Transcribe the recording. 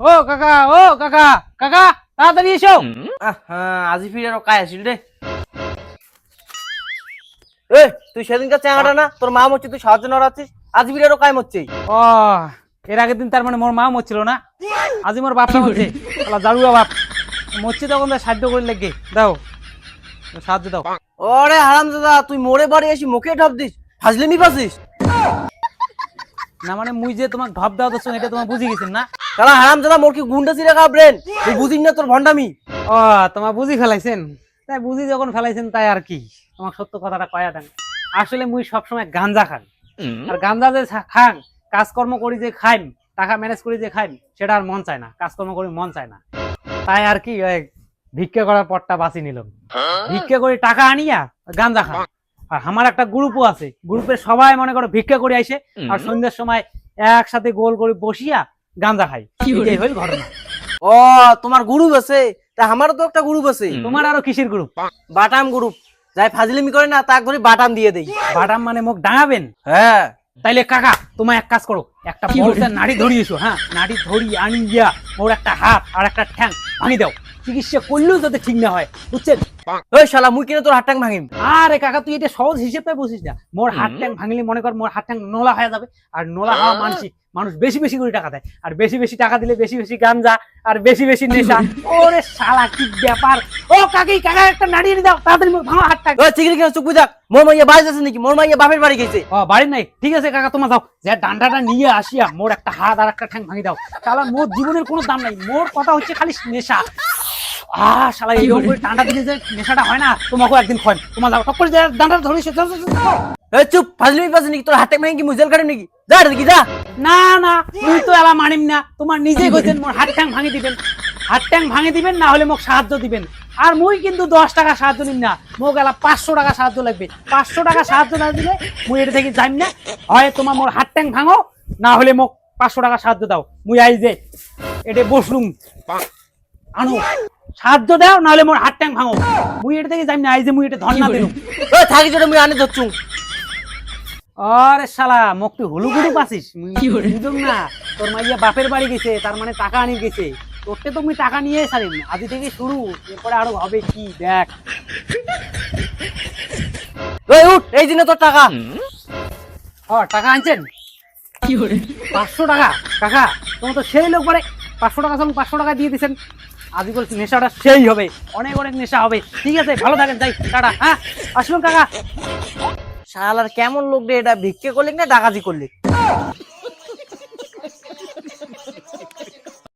ও কাকা ও কাকা কাকা তাড়াতাড়ি এসো। আজি ফিরে আরও কায় আসিল রে। এ তুই সেদিনকার চ্যাংড়া না তোর মা মরছে তুই সাহায্য নড়াচ্ছিস আজ ফিরে আরও কায় মরছে ও এর আগের দিন তার মানে মোর মা মরছিল না? আজি মোর বাপটা মরছে। শালা জারুয়া বাপ। মরছে তখন তার সাহায্য করে লেগে। দাও সাহায্য দাও। ওরে হারাম দাদা তুই মোড়ে বাড়ি এসে মুখে ঢপ দিস ফাজলিমি পাছিস না মানে মুই যে তোমাক ঢপ দাও তো এটা তোমার বুঝি গেছেন না? তারা হারাম দাদা মোর কি গুন্ডা চিরা খা ব্রেন তুই বুঝিস না তোর ভন্ডামি ও তোমার বুঝি ফেলাইছেন। তাই বুঝি যখন ফেলাইছেন তাই আর কি। তোমার সত্য কথাটা কয়া দেন। আসলে মুই সবসময় গাঞ্জা খান আর গাঞ্জা যে খা- খান কাজকর্ম করি যে খাইম টাকা ম্যানেজ করি যে খাইম সেটা আর মন চায় না। কাজকর্ম করি মন চায় না। তাই আর কি ওই ভিক্ষে করার পরটা বাঁচি নিলাম। ভিক্ষে করে টাকা আনিয়া গাঞ্জা খান আর আমার একটা গ্রুপও আছে। গ্রুপে সবাই মনে করো ভিক্ষা করে আইসে আর সন্ধ্যের সময় একসাথে গোল করে বসিয়া গাঞ্জা খাই এটাই হইল ঘটনা। ও তোমার গ্রুপ আছে? তা আমারও তো একটা গ্রুপ আছে। তোমার আরও কিসের গ্রুপ বাটাম গ্রুপ যাই ফাজলিমি করে না তাক ধরে বাটাম দিয়ে দেই। বাটাম মানে মুখ ডাঙাবেন? হ্যাঁ। তাইলে কাকা তোমায় এক কাজ করো। একটা বড়দের নাড়ি ধরিয়ে এসো হ্যাঁ? নাড়ি ধরি আনি গিয়া ওর একটা হাত আর একটা ঠ্যাং ভাঙি দাও। চিকিৎসা করলেও যাতে ঠিক না হয় বুঝছেন? ওই শালা মুই কিনে তোর ভাঙিম। আরে কাকা তুই এটা সহজ হিসেবে বুঝিস না। মোর হাত ট্যাং ভাঙলে মনে কর মোর হাত ট্যাং নোলা হয়ে যাবে। আর নোলা হওয়া মানসিক মানুষ বেশি বেশি করে টাকা দেয়। আর বেশি বেশি টাকা দিলে বেশি বেশি গাঞ্জা আর বেশি বেশি নেশা। ওরে শালা কি ব্যাপার? ও কাকি কাকা একটা নাড়ি এনে দাও তাড়াতাড়ি ভাঙা ওই চিকরি কিনে চুপ মোর মাইয়া বাড়ি নাকি? মোর মাইয়া বাপের বাড়ি গেছে। ও বাড়ি নাই। ঠিক আছে কাকা তোমার যাও। যে ডান্ডাটা নিয়ে আসিয়া মোর একটা হাত আর একটা ঠ্যাং ভাঙি দাও। শালা মোর জীবনের কোনো দাম নাই। মোর কথা হচ্ছে খালি নেশা। আহ শালা এই করে ডান্ডা দিলে যে নেশাটা হয় না তোমাকেও একদিন খয় তোমার যাও টপ করে যে ডান্ডাটা ধরেছে যাও, যাও, যাও, যাও। এই চুপ ফাজলিমি পাছিস তোর হাত টাং কি মুজেল কাটে নাকি? যা দেখি যা। না না মুই তো এলা মানিম না। তোমার নিজে কইছেন মোর হাত ভাঙি দিবেন। হাত ভাঙি দিবেন না হলে মোক সাহায্য দিবেন। আর মুই কিন্তু দশ টাকা সাহায্য নিম না। মোক এলা পাঁচশো টাকা সাহায্য লাগবে। পাঁচশো টাকা সাহায্য না দিলে মুই এটা থেকে যাইম না। হয় তোমার মোর হাত ট্যাং ভাঙো না হলে মোক পাঁচশো টাকা সাহায্য দাও। মুই আই যে এটা বসলুম। আনো। সাহায্য দাও না হলে মোর হাত ট্যাং ভাঙো। মুই এটা থেকে যাইম না আই যে মুই এটা ধর্ণা দিলুম। ওই থাকি মুই আনে আরে শালা মোক তুই পাছিস বুঝুম না তোর মাইয়া বাপের বাড়ি গেছে তার মানে টাকা আনি গেছে। তোরতে তো মুই টাকা নিয়ে সারিম আদি থেকে শুরু এরপরে আরও হবে কি দেখ। ওই উঠ এই দিনে তোর টাকা। ও টাকা আনছেন? পাঁচশো টাকা কাকা তোমার তো সেই লোক পারে পাঁচশো টাকা সঙ্গে পাঁচশো টাকা দিয়ে দিচ্ছেন বলছি নেশাটা সেই হবে। অনেক অনেক নেশা হবে। ঠিক আছে, ভালো থাকেন তাই টাটা হ্যাঁ? আসুন, কাকা। শালার কেমন লোক রে এটা? ভিক্ষে করলি না, ডাকাতি করলি